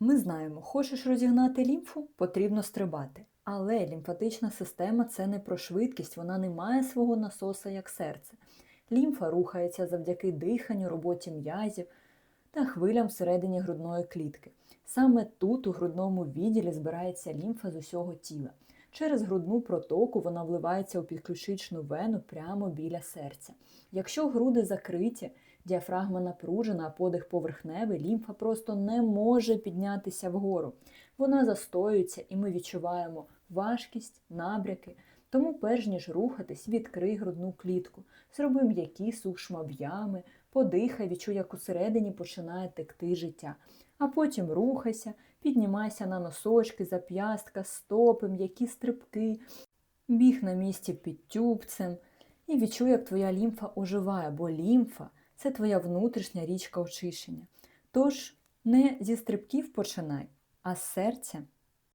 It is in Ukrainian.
Ми знаємо, хочеш розігнати лімфу, потрібно стрибати. Але лімфатична система це не про швидкість, вона не має свого насоса як серце. Лімфа рухається завдяки диханню, роботі м'язів та хвилям всередині грудної клітки. Саме тут, у грудному відділі, збирається лімфа з усього тіла. Через грудну протоку вона вливається у підключичну вену прямо біля серця. Якщо груди закриті, діафрагма напружена, а подих поверхневий, лімфа просто не може піднятися вгору. Вона застоюється, і ми відчуваємо важкість, набряки. Тому, перш ніж рухатись, відкрий грудну клітку, зроби м'які сушмоб'ями, подихай, відчуй, як усередині починає текти життя. А потім рухайся, піднімайся на носочки, зап'ястка, стопи, м'які стрибки, біг на місці під тюбцем і відчуй, як твоя лімфа оживає, бо лімфа це твоя внутрішня річка очищення. Тож не зі стрибків починай, а з серця